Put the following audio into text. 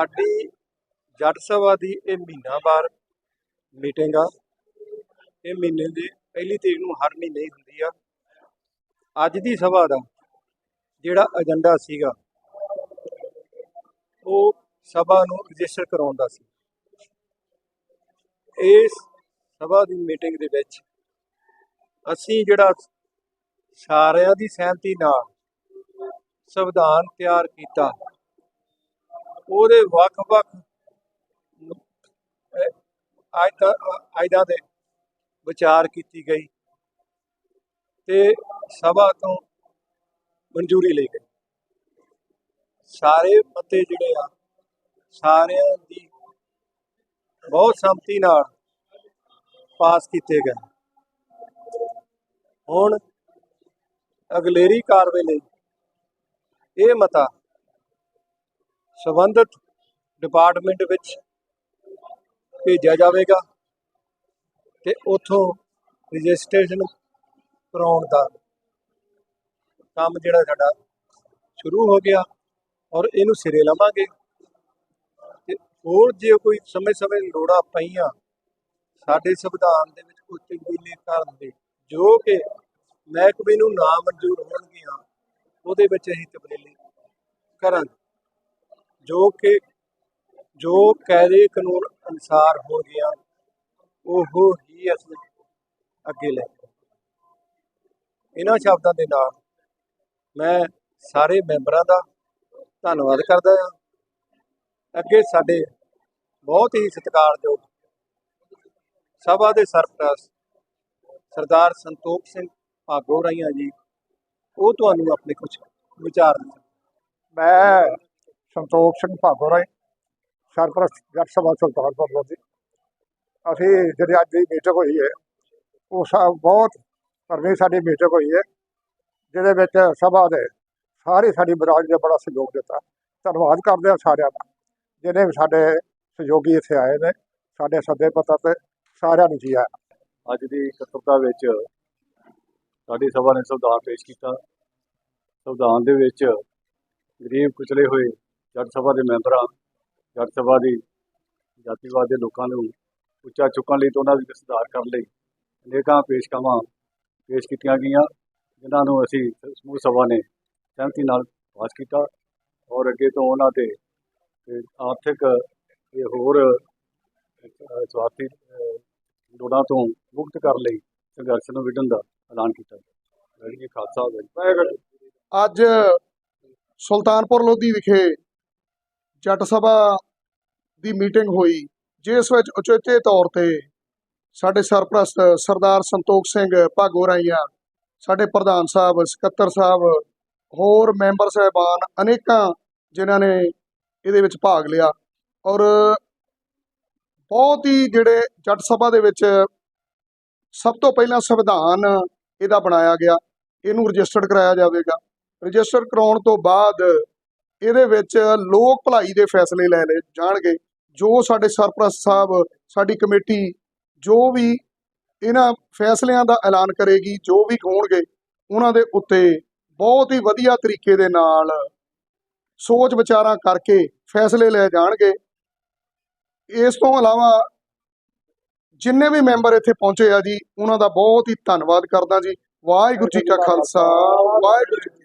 ਸਾਡੀ ਜੱਟ ਸਭਾ ਦੀ ਇਹ ਮਹੀਨਾਵਾਰ ਮੀਟਿੰਗ ਆ। ਇਹ ਮਹੀਨੇ ਦੀ ਪਹਿਲੀ ਤਰੀਕ ਨੂੰ ਹਰ ਮਹੀਨੇ ਹੁੰਦੀ ਆ। ਅੱਜ ਦੀ ਸਭਾ ਦਾ ਜਿਹੜਾ ਏਜੰਡਾ ਸੀਗਾ, ਉਹ ਸਭਾ ਨੂੰ ਰਜਿਸਟਰ ਕਰਾਉਣ ਦਾ ਸੀ। ਇਸ ਸਭਾ ਦੀ ਮੀਟਿੰਗ ਦੇ ਵਿੱਚ ਅਸੀਂ ਜਿਹੜਾ ਸਾਰਿਆਂ ਦੀ ਸਹਿਮਤੀ ਨਾਲ ਸੰਵਿਧਾਨ ਤਿਆਰ ਕੀਤਾ। ਉਹਦੇ ਵੱਖ-ਵੱਖ ਆਇਤਾ ਆਇਦਾ ਦੇ ਵਿਚਾਰ ਕੀਤੀ ਗਈ ਤੇ ਸਭਾ ਤੋਂ ਮਨਜ਼ੂਰੀ ਲਈ ਗਈ। ਸਾਰੇ ਮਤੇ ਜਿਹੜੇ ਆ, ਸਾਰਿਆਂ ਦੀ ਬਹੁਤ ਸੰਮਤੀ ਨਾਲ ਪਾਸ ਕੀਤੇ ਗਏ। ਹੁਣ ਅਗਲੇਰੀ ਕਾਰਵਾਈ ਲਈ ਇਹ ਮਤਾ ਸੰਬੰਧਿਤ ਡਿਪਾਰਟਮੈਂਟ ਵਿੱਚ ਭੇਜਿਆ ਜਾਵੇਗਾ ਤੇ ਉਥੋਂ ਰਜਿਸਟ੍ਰੇਸ਼ਨ ਕਰਾਉਣ ਦਾ ਕੰਮ ਜਿਹੜਾ ਸਾਡਾ ਸ਼ੁਰੂ ਹੋ ਗਿਆ ਔਰ ਇਹਨੂੰ ਸਿਰੇ ਲਵਾਂਗੇ ਤੇ ਹੋਰ ਜੇ ਕੋਈ ਸਮੇਂ-ਸਮੇਂ ਲੋੜਾਂ ਪਈਆਂ ਸਾਡੇ ਸੰਵਿਧਾਨ ਦੇ ਵਿੱਚ ਕੋਈ ਤਬਦੀਲੀ ਕਰਨ ਦੀ ਜੋ ਕਿ ਮਹਿਕਮੇ ਨੂੰ ਨਾ ਮਨਜ਼ੂਰ ਹੋਣਗੀਆਂ, ਉਹਦੇ ਵਿੱਚ ਅਸੀਂ ਤਬਦੀਲੀ ਕਰਾਂਗੇ। ਜੋ ਕਿ, ਜੋ ਕਾਇਦੇ ਕਾਨੂੰਨ ਅਨੁਸਾਰ ਹੋ ਗਿਆ ਉਹ ਹੀ ਅਸੀਂ ਅੱਗੇ ਲੈ ਇਹਨਾਂ ਸ਼ਬਦਾਂ ਦੇ ਨਾਲ ਮੈਂ ਸਾਰੇ ਮੈਂਬਰਾਂ ਦਾ ਧੰਨਵਾਦ ਕਰਦਾ ਹਾਂ। ਅੱਗੇ ਸਾਡੇ ਬਹੁਤ ਹੀ ਸਤਿਕਾਰਯੋਗ ਸਭਾ ਦੇ ਸਰਪ੍ਰਸਤ ਸਰਦਾਰ ਸੰਤੋਖ ਸਿੰਘ ਭਾਗੋ ਰਾਈਆਂ ਜੀ, ਉਹ ਤੁਹਾਨੂੰ ਆਪਣੇ ਕੁਝ ਵਿਚਾਰ ਦੇਣ ਮੈਂ ਸੰਤੋਖ ਸਿੰਘ ਭਾਗੋਰਾਈ ਸਰਪ੍ਰਸਤ ਜੱਟ ਸਭਾ ਸੁਲਤਾਨਪੁਰ ਲੋਧੀ ਅਸੀਂ ਜਿਹੜੀ ਅੱਜ ਦੀ ਮੀਟਿੰਗ ਹੋਈ ਹੈ, ਉਹ ਸਭ ਬਹੁਤ ਭਰਵੀਂ ਸਾਡੀ ਮੀਟਿੰਗ ਹੋਈ ਹੈ, ਜਿਹਦੇ ਵਿੱਚ ਸਭਾ ਦੇ ਸਾਰੇ ਸਾਡੀ ਬਰਾਜ ਨੇ ਬੜਾ ਸਹਿਯੋਗ ਦਿੱਤਾ। ਧੰਨਵਾਦ ਕਰਦੇ ਹਾਂ ਸਾਰਿਆਂ ਦਾ, ਜਿਹਨੇ ਵੀ ਸਾਡੇ ਸਹਿਯੋਗੀ ਇੱਥੇ ਆਏ ਨੇ, ਸਾਡੇ ਸੱਦੇ ਪੱਤਰ ਤੇ ਸਾਰਿਆਂ ਨੂੰ ਜੀ ਆਇਆਂ ਅੱਜ ਦੀ ਇਕੱਤਰਤਾ ਵਿੱਚ ਸਾਡੀ ਸਭਾ ਨੇ ਸੰਵਿਧਾਨ ਪੇਸ਼ ਕੀਤਾ। ਸੰਵਿਧਾਨ ਦੇ ਵਿੱਚ ਗਰੀਬ ਕੁਚਲੇ ਹੋਏ ਜੱਟ ਸਭਾ ਦੇ ਮੈਂਬਰਾਂ ਜੱਟ ਸਭਾ ਦੀ ਜਾਤੀਵਾਦ ਦੇ ਲੋਕਾਂ ਨੂੰ ਉੱਚਾ ਚੁੱਕਣ ਲਈ ਤੇ ਉਹਨਾਂ ਵਿੱਚ ਸੁਧਾਰ ਕਰਨ ਲਈ ਅਨੇਕਾਂ ਪੇਸ਼ਕਾਵਾਂ ਪੇਸ਼ ਕੀਤੀਆਂ ਗਈਆਂ, ਜਿਨ੍ਹਾਂ ਨੂੰ ਅਸੀਂ ਸਮੂਹ ਸਭਾ ਨੇ ਸਹਿਮਤੀ ਨਾਲ ਪਾਸ ਕੀਤਾ ਔਰ ਅੱਗੇ ਤੋਂ ਉਹਨਾਂ ਦੇ ਤੇ ਆਰਥਿਕ ਤੇ ਹੋਰ ਸਵਾਰਥੀ ਲੋੜਾਂ ਤੋਂ ਮੁਕਤ ਕਰਨ ਲਈ ਸੰਘਰਸ਼ ਨੂੰ ਵਿੱਢਣ ਦਾ ਐਲਾਨ ਕੀਤਾ ਗਿਆ। ਜਿਹੜੀ ਖਾਲਸਾ ਅੱਜ ਸੁਲਤਾਨਪੁਰ ਲੋਧੀ ਵਿਖੇ ਜੱਟ ਸਭਾ ਦੀ ਮੀਟਿੰਗ ਹੋਈ, ਜਿਸ ਵਿੱਚ ਉਚੇਚੇ ਤੌਰ ਤੇ ਸਾਡੇ ਸਰਪ੍ਰਸਤ ਸਰਦਾਰ ਸੰਤੋਖ ਸਿੰਘ ਭਾਗੋ ਰਾਈਆ, ਸਾਡੇ ਪ੍ਰਧਾਨ ਸਾਹਿਬ ਸਕੱਤਰ ਸਾਹਿਬ, ਹੋਰ ਮੈਂਬਰ ਸਾਹਿਬਾਨ ਅਨੇਕਾਂ ਜਿਨ੍ਹਾਂ ਨੇ ਇਹਦੇ ਵਿੱਚ ਭਾਗ ਲਿਆ ਔਰ ਬਹੁਤ ਹੀ ਜਿਹੜੇ ਜੱਟ ਸਭਾ ਦੇ ਵਿੱਚ ਸਭ ਤੋਂ ਪਹਿਲਾਂ ਸੰਵਿਧਾਨ ਇਹਦਾ ਬਣਾਇਆ ਗਿਆ, ਇਹਨੂੰ ਰਜਿਸਟਰਡ ਕਰਾਇਆ ਜਾਵੇਗਾ। ਰਜਿਸਟਰ ਕਰਾਉਣ ਤੋਂ ਬਾਅਦ ਇਹਦੇ ਵਿੱਚ ਲੋਕ ਭਲਾਈ ਦੇ ਫੈਸਲੇ ਲੈ ਲਏ ਜਾਣਗੇ। ਜੋ ਸਾਡੇ ਸਰਪ੍ਰਸਤ ਸਾਹਿਬ, ਸਾਡੀ ਕਮੇਟੀ, ਜੋ ਵੀ ਇਹਨਾਂ ਫੈਸਲਿਆਂ ਦਾ ਐਲਾਨ ਕਰੇਗੀ, ਜੋ ਵੀ ਹੋਣਗੇ, ਉਹਨਾਂ ਦੇ ਉੱਤੇ ਬਹੁਤ ਹੀ ਵਧੀਆ ਤਰੀਕੇ ਦੇ ਨਾਲ ਸੋਚ ਵਿਚਾਰਾਂ ਕਰਕੇ ਫੈਸਲੇ ਲੈ ਜਾਣਗੇ। ਇਸ ਤੋਂ ਇਲਾਵਾ ਜਿੰਨੇ ਵੀ ਮੈਂਬਰ ਇੱਥੇ ਪਹੁੰਚੇ ਆ ਜੀ, ਉਹਨਾਂ ਦਾ ਬਹੁਤ ਹੀ ਧੰਨਵਾਦ ਕਰਦਾ ਜੀ। ਵਾਹਿਗੁਰੂ ਜੀ ਕਾ ਖਾਲਸਾ, ਵਾਹਿਗੁਰੂ ਜੀ